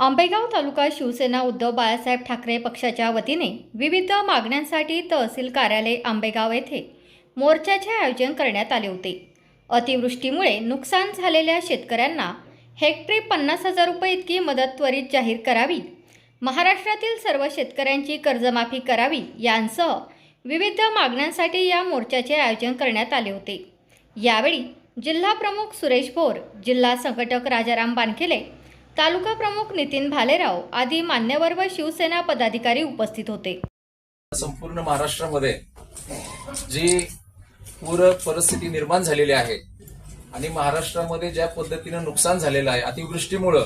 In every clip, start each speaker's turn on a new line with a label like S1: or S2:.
S1: आंबेगाव तालुका शिवसेना उद्धव बाळासाहेब ठाकरे पक्षाच्या वतीने विविध मागण्यांसाठी तहसील कार्यालय आंबेगाव येथे मोर्चाचे आयोजन करण्यात आले होते. अतिवृष्टीमुळे नुकसान झालेल्या शेतकऱ्यांना हेक्टरी पन्नास हजार रुपये इतकी मदत त्वरित जाहीर करावी महाराष्ट्रातील सर्व शेतकऱ्यांची कर्जमाफी करावी यांसह विविध मागण्यांसाठी या मोर्चाचे आयोजन करण्यात आले होते. यावेळी जिल्हा प्रमुख सुरेश भोर जिल्हा संघटक राजाराम बानखेले तालुका प्रमुख नितीन भालेराव आदी मान्यवर व शिवसेना पदाधिकारी उपस्थित होते.
S2: संपूर्ण महाराष्ट्रामध्ये जी पूर परिस्थिती निर्माण झालेली आहे आणि महाराष्ट्रामध्ये ज्या पद्धतीनं नुकसान झालेलं आहे अतिवृष्टीमुळं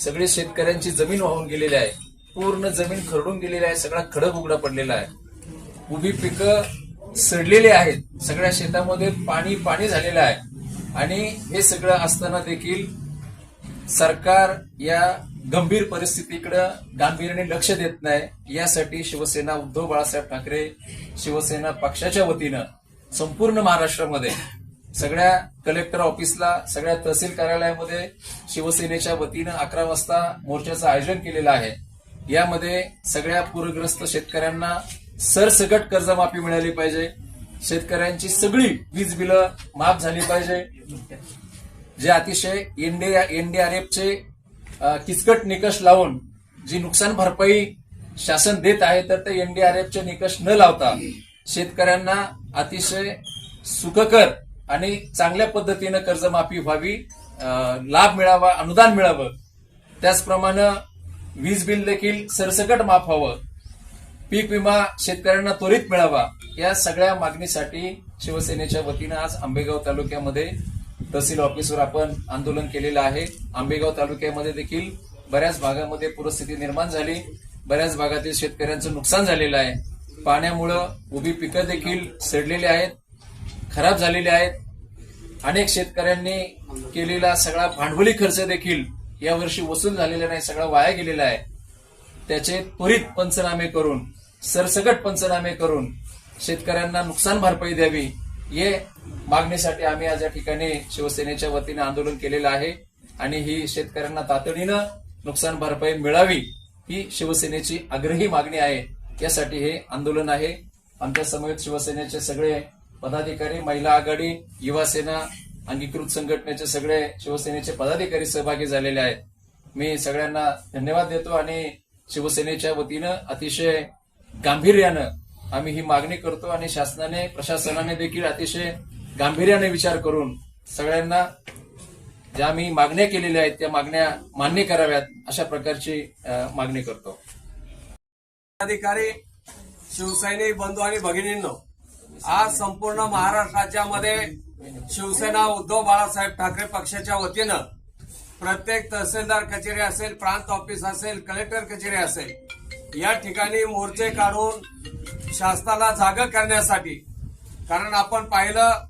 S2: सगळे शेतकऱ्यांची जमीन वाहून गेलेली आहे पूर्ण जमीन खरडून गेलेली आहे सगळा खडक उघडा पडलेला आहे. उभी पिकं सडलेली आहेत सगळ्या शेतामध्ये पाणी पाणी झालेलं आहे. आणि हे सगळं असताना देखील सरकार या गंभीर परिस्थितीकडे गांभीर्याने लक्ष देत नाही. यासाठी शिवसेना उद्धव बाळासाहेब ठाकरे शिवसेना पक्षाच्या वतीनं संपूर्ण महाराष्ट्रामध्ये सगळ्या कलेक्टर ऑफिसला सगळ्या तहसील कार्यालयामध्ये शिवसेनेच्या वतीनं अकरा वाजता मोर्चाचं आयोजन केलेलं आहे. यामध्ये सगळ्या पूरग्रस्त शेतकऱ्यांना सरसकट कर्जमाफी मिळाली पाहिजे. शेतकऱ्यांची सगळी वीज बिलं माफ झाली पाहिजे. जे अतिशय एनडीआरएफचे किचकट निकष लावून जी नुकसान भरपाई शासन देत आहे तर ते एनडीआरएफचे निकष न लावता शेतकऱ्यांना अतिशय सुखकर आणि चांगल्या पद्धतीनं कर्जमाफी व्हावी लाभ मिळावा अनुदान मिळावं. त्याचप्रमाणे वीज बिल देखील सरसकट माफ व्हावं. पीक विमा शेतकऱ्यांना त्वरित मिळावा या सगळ्या मागणीसाठी शिवसेनेच्या वतीनं आज आंबेगाव तालुक्यामध्ये तहसील ऑफिसवर आपण आंदोलन केलेलं आहे. आंबेगाव तालुक्यामध्ये देखील बऱ्याच भागामध्ये पूरस्थिती निर्माण झाली. बऱ्याच भागातील शेतकऱ्यांचं नुकसान झालेलं आहे. पाण्यामुळं उभी पिकं देखील सडलेली आहेत खराब झालेले आहेत. अनेक शेतकऱ्यांनी केलेला सगळा भांडवली खर्च देखील यावर्षी वसूल झालेला नाही सगळा वाया गेलेला आहे. त्याचे त्वरित पंचनामे करून सरसकट पंचनामे करून शेतकऱ्यांना नुकसान भरपाई द्यावी ये मागणीसाठी आम्ही आज या ठिकाणी शिवसेनेच्या वतीने आंदोलन केलेलं आहे आणि ही शेतकऱ्यांना तातडीनं नुकसान भरपाई मिळावी ही शिवसेनेची आग्रही मागणी आहे. यासाठी हे आंदोलन आहे. आमच्या समवेत शिवसेनेचे सगळे पदाधिकारी महिला आघाडी युवा सेना अंगीकृत संघटनेचे सगळे शिवसेनेचे पदाधिकारी सहभागी झालेले आहेत. मी सगळ्यांना धन्यवाद देतो आणि शिवसेनेच्या वतीनं अतिशय गांभीर्यानं आम्ही ही मागणी करतो आणि शासनाने प्रशासनाने देखील अतिशय गांभीर्याने विचार करून सगळ्यांना ज्या आम्ही मागण्या केलेल्या आहेत त्या मागण्या मान्य कराव्यात अशा प्रकारची मागणी करतो.
S3: अधिकारी शिवसैनिक बंधू आणि भगिनींनो आज संपूर्ण महाराष्ट्र राज्यामध्ये शिवसेना उद्धव बाळासाहेब ठाकरे पक्षाच्या वतीनं प्रत्येक तहसीलदार कचेरी असेल प्रांत ऑफिस असेल कलेक्टर कचेरी असेल या ठिकाणी मोर्चे काढून शासनाला जाग करण्यासाठी कारण आपण पाहिलं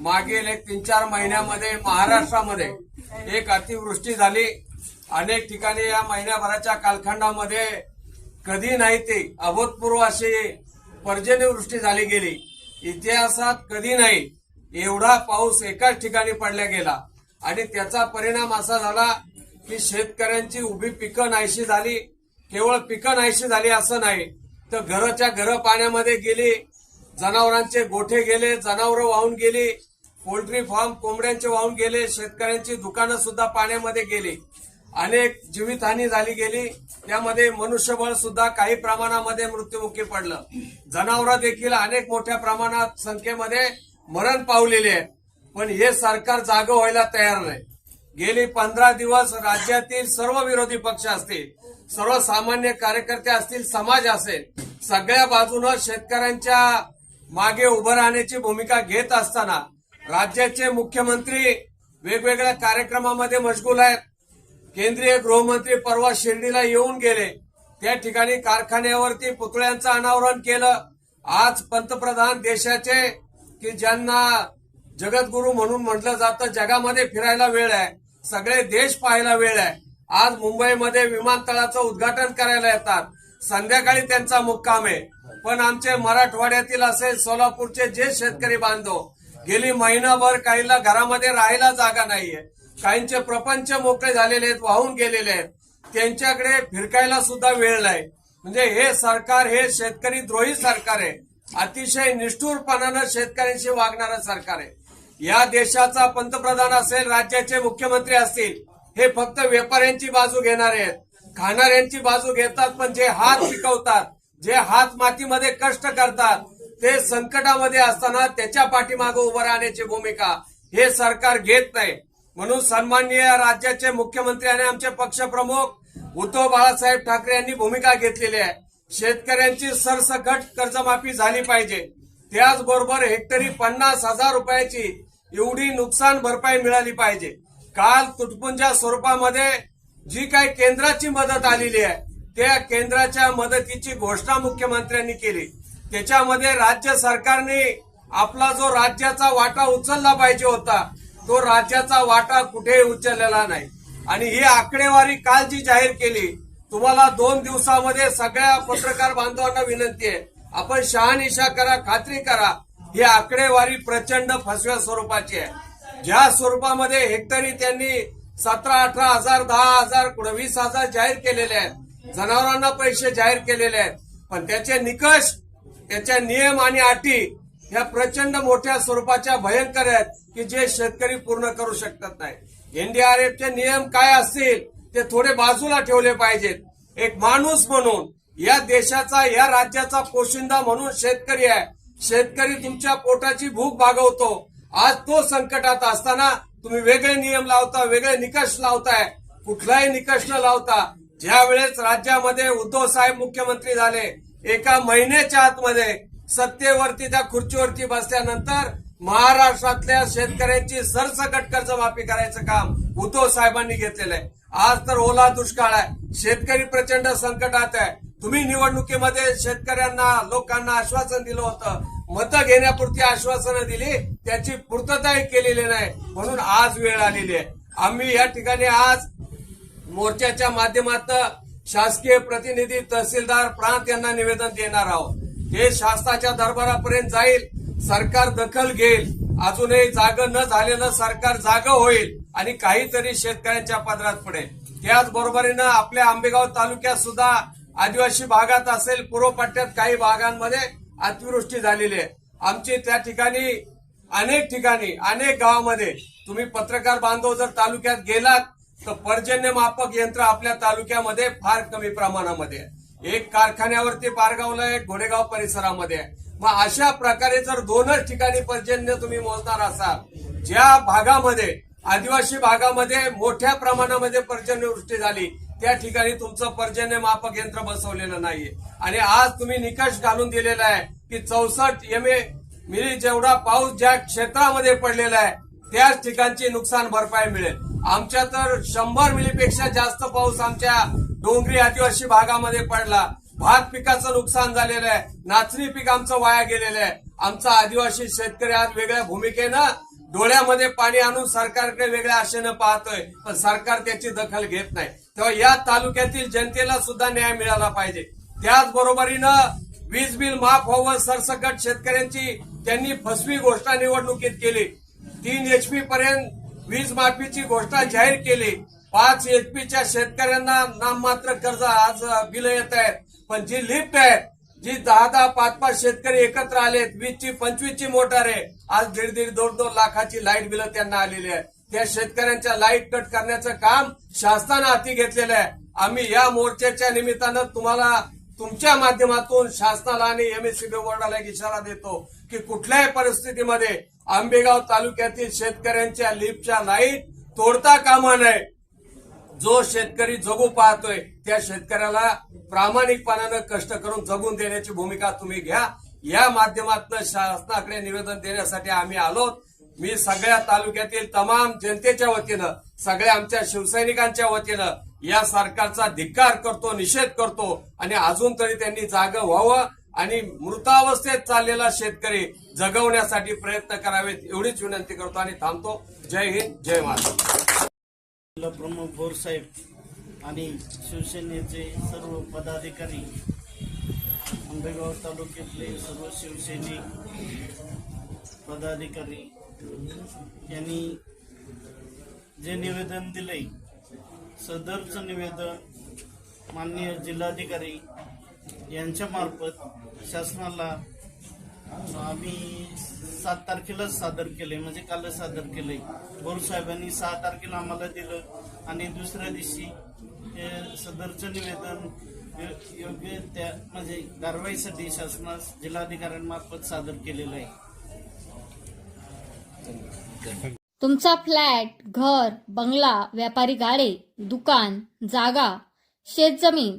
S3: मागील एक तीन चार महिन्यामध्ये महाराष्ट्रामध्ये एक अतिवृष्टी झाली. अनेक ठिकाणी या महिन्याभराच्या कालखंडामध्ये कधी नाही ती अभूतपूर्व अशी पर्जन्यवृष्टी झाली गेली. इतिहासात कधी नाही एवढा पाऊस एकाच ठिकाणी पडला गेला. आणि त्याचा परिणाम असा झाला की शेतकऱ्यांची उभी पिकं नाहीशी झाली. केवळ पिकं नाहीशी झाली असं नाही तर घराच्या घरं पाण्यामध्ये गेली जनावरांचे गोठे गेले जनावरं वाहून गेली पोल्ट्री फार्म कोंबड्यांचे वाहून गेले शेतकऱ्यांची दुकानं सुद्धा पाण्यामध्ये गेली. अनेक जीवितहानी झाली गेली. त्यामध्ये मनुष्यबळ सुद्धा काही प्रमाणामध्ये मृत्युमुखी पडलं. जनावरं देखील अनेक मोठ्या प्रमाणात संख्येमध्ये मरण पावलेले आहेत. पण हे सरकार जागं व्हायला तयार नाही. गेली पंधरा दिवस राज्यातील सर्व विरोधी पक्ष असतील सर्वसामान्य कार्यकर्ते असतील समाज असेल सगळ्या बाजूनं शेतकऱ्यांच्या मागे उभं राहण्याची भूमिका घेत असताना राज्याचे मुख्यमंत्री वेगवेगळ्या कार्यक्रमामध्ये मशगूल आहेत. केंद्रीय गृहमंत्री परवा शिर्डीला येऊन गेले. त्या ठिकाणी कारखान्यावरती पुतळ्यांचं अनावरण केलं. आज पंतप्रधान देशाचे की ज्यांना जगद्गुरू म्हणून म्हटलं जातं जगामध्ये फिरायला वेळ आहे. सगळे देश पाहायला वेळ आहे. आज मुंबईमध्ये विमानतळाचं उद्घाटन करायला येतात. संध्याकाळी त्यांचा मुक्काम आहे. पण आमचे मराठवाड्यातील असेल सोलापूरचे जे शेतकरी बांधव गेली महिनाभर काहीला घरामध्ये राहायला जागा नाहीये. काहींचे प्रपंच मोकळे झालेले आहेत वाहून गेलेले आहेत. त्यांच्याकडे फिरकायला सुद्धा वेळ नाही. म्हणजे हे सरकार हे शेतकरी द्रोही सरकार आहे. अतिशय निष्ठुरपणानं शेतकऱ्यांशी वागणारं सरकार आहे. या देशाचा पंतप्रधान असेल राज्याचे मुख्यमंत्री असतील हे फक्त व्यापाऱ्यांची बाजू घेणारे आहेत. खाणाऱ्यांची बाजू घेतात पण जे हात पिकवतात जे हात मातीमध्ये कष्ट करतात ते संकटामध्ये असताना त्याच्या पाठीमागे उभं राहण्याची भूमिका हे सरकार घेत नाही. म्हणून सन्माननीय राज्याचे मुख्यमंत्री आणि आमचे पक्षप्रमुख उद्धव बाळासाहेब ठाकरे यांनी भूमिका घेतलेली आहे. शेतकऱ्यांची सरसकट कर्जमाफी झाली पाहिजे. त्याचबरोबर हेक्टरी पन्नास हजार रुपयाची एवढी नुकसान भरपाई मिळाली पाहिजे. काल तुटपुंजा स्वरूपामध्ये जी काही केंद्राची मदत आलेली आहे त्या केंद्राच्या मदतीची घोषणा मुख्यमंत्र्यांनी केली. त्याच्यामध्ये राज्य सरकारने आपला जो राज्याचा वाटा उचलला पाहिजे होता तो राज्याचा वाटा कुठेही उचललेला नाही. आणि ही आकडेवारी काल जी जाहीर केली तुम्हाला दोन दिवसामध्ये सगळ्या पत्रकार बांधवांना विनंती आहे आपण शहानिशा करा खात्री करा ही आकडेवारी प्रचंड फसव्या स्वरूपाची आहे. ज्या स्वरूपामध्ये हेक्टरी त्यांनी सतरा अठरा हजार दहा हजार वीस हजार जाहीर केलेले आहेत जनावरांना पैसे जाहीर केलेले आहेत पण त्याचे निकष त्याच्या नियम आणि अटी ह्या प्रचंड मोठ्या स्वरूपाच्या भयंकर आहेत की जे शेतकरी पूर्ण करू शकत नाही. एनडीआरएफचे नियम काय असतील ते थोडे बाजूला ठेवले पाहिजेत. एक माणूस म्हणून या देशाचा या राज्याचा पोशिंदा म्हणून शेतकरी आहे. शेतकरी तुमच्या पोटाची भूक भागवतो. आज तो संकटात असताना तुम्ही वेगळे नियम लावता वेगळे निकष लावताय. कुठलाही निकष न लावता ज्या वेळेस राज्यामध्ये उद्धव साहेब मुख्यमंत्री झाले एका महिन्याच्या आतमध्ये सत्तेवरती त्या खुर्चीवरती बसल्यानंतर महाराष्ट्रातल्या शेतकऱ्यांची सरसकट कर्जमाफी करायचं काम उद्धव साहेबांनी घेतलेलं आहे. आज तर ओला दुष्काळ आहे. शेतकरी प्रचंड संकटात आहे. तुम्ही निवडणुकीमध्ये शेतकऱ्यांना लोकांना आश्वासन दिलं होतं. मतं घेण्यापुरती आश्वासनं दिली त्याची पूर्तताही केलेली नाही. म्हणून आज वेळ आलेली आहे. आम्ही या ठिकाणी आज मोर्चाच्या माध्यमातून शासकीय प्रतिनिधी तहसीलदार प्रांत यांना निवेदन देणार आहोत. हे शासनाच्या दरबारापर्यंत जाईल सरकार दखल घेईल अजूनही जाग न झालेलं सरकार जाग होईल आणि काहीतरी शेतकऱ्यांच्या पदरात पडेल. त्याचबरोबरीनं आपल्या आंबेगाव तालुक्यात सुद्धा आदिवासी भागात असेल पूर्व पट्ट्यात काही भागांमध्ये अतिवृष्टी झालेली आहे. आमची त्या ठिकाणी अनेक ठिकाणी अनेक गावामध्ये तुम्ही पत्रकार बांधव जर तालुक्यात गेलात तर पर्जन्यमापक यंत्र आपल्या तालुक्यामध्ये फार कमी प्रमाणामध्ये आहे. एक कारखान्यावरती बारगावला एक घोडेगाव परिसरामध्ये आहे. मग अशा प्रकारे जर दोनच ठिकाणी पर्जन्य तुम्ही मोजणार असाल ज्या भागामध्ये आदिवासी भागामध्ये मोठ्या प्रमाणामध्ये पर्जन्यवृष्टी झाली त्या ठिकाणी तुमचं पर्जन्य मापक यंत्र बसवलेलं नाहीये. आणि आज तुम्ही निकष घालून दिलेला आहे की चौसष्ट एम ए मिली जेवढा पाऊस ज्या क्षेत्रामध्ये पडलेला आहे त्याच ठिकाणची नुकसान भरपाई मिळेल. आमच्या तर शंभर मिलीपेक्षा जास्त पाऊस आमच्या डोंगरी आदिवासी भागामध्ये पडला. भात पिकाचं नुकसान झालेलं आहे. नाचणी पीक आमचं वाया गेलेलं आहे. आमचा आदिवासी शेतकरी आज वेगळ्या भूमिकेनं डोळ्यामध्ये पाणी आणून सरकारकडे वेगळ्या आशेनं पाहतोय. पण सरकार त्याची दखल घेत नाही. तेव्हा या तालुक्यातील जनतेला सुद्धा न्याय मिळाला पाहिजे. त्याचबरोबरीनं वीज बिल माफ व्हावं सरसकट शेतकऱ्यांची त्यांनी फसवी घोषणा निवडणुकीत केली. तीन एचपी पर्यंत वीज माफीची घोषणा जाहीर केली. पाच एचपीच्या शेतकऱ्यांना नाममात्र कर्ज आज बिल येत आहेत. पण जी लिफ्ट आहेत जी दहा दहा पाच पाच शेतकरी एकत्र आलेत वीसची पंचवीसची मोटार आहे. आज दीड दीड दोन दोन लाखाची लाइट बिल त्यांना आलेली आहे त्या शेतकऱ्यांच्या लाइट कट करण्याचं काम शासनानं हाती घेतलेलं आहे. आम्ही या मोर्चाच्या निमित्तानं तुम्हाला तुमच्या माध्यमातून शासनाला आणि एमएससीबी बोर्डाला एक इशारा देतो की कुठल्याही परिस्थितीमध्ये आंबेगाव तालुक्यातील शेतकऱ्यांच्या लिफ्टच्या लाइट तोडता कामा नये. जो शेतकरी जगू पाहतोय त्या शेतकऱ्याला प्रामाणिकपणानं कष्ट करून जगून देण्याची भूमिका तुम्ही घ्या. या माध्यमातून शासनाकडे निवेदन देण्यासाठी आम्ही आलो. मी सगळ्या तालुक्यातील तमाम जनतेच्या वतीनं सगळ्या आमच्या शिवसैनिकांच्या वतीनं या सरकारचा धिक्कार करतो निषेध करतो आणि अजून तरी त्यांनी जागं व्हावं. आणि मृतावस्थेत चाललेला शेतकरी जगवण्यासाठी प्रयत्न करावेत एवढीच विनंती करतो आणि थांबतो. जय हिंद जय महाराष्ट्र.
S4: जिल्हा प्रमुख बोरसाहेब आणि शिवसेनेचे सर्व पदाधिकारी आंबेगाव तालुक्यातले सर्व शिवसैनिक पदाधिकारी यांनी जे निवेदन दिले सदरचं निवेदन माननीय जिल्हाधिकारी यांच्या मार्फत शासनाला आम्ही सात तारखेलाच सादर केले म्हणजे कालच सादर केले. बोर साहेबांनी सहा तारखेला आम्हाला दिलं आणि दुसऱ्या दिवशी सदरचं निवेदन योग्य त्या म्हणजे कारवाईसाठी शासनास जिल्हाधिकाऱ्यांमार्फत सादर केलेलं आहे.
S1: तुमचा फ्लॅट घर बंगला व्यापारी गाडे दुकान जागा शेतजमीन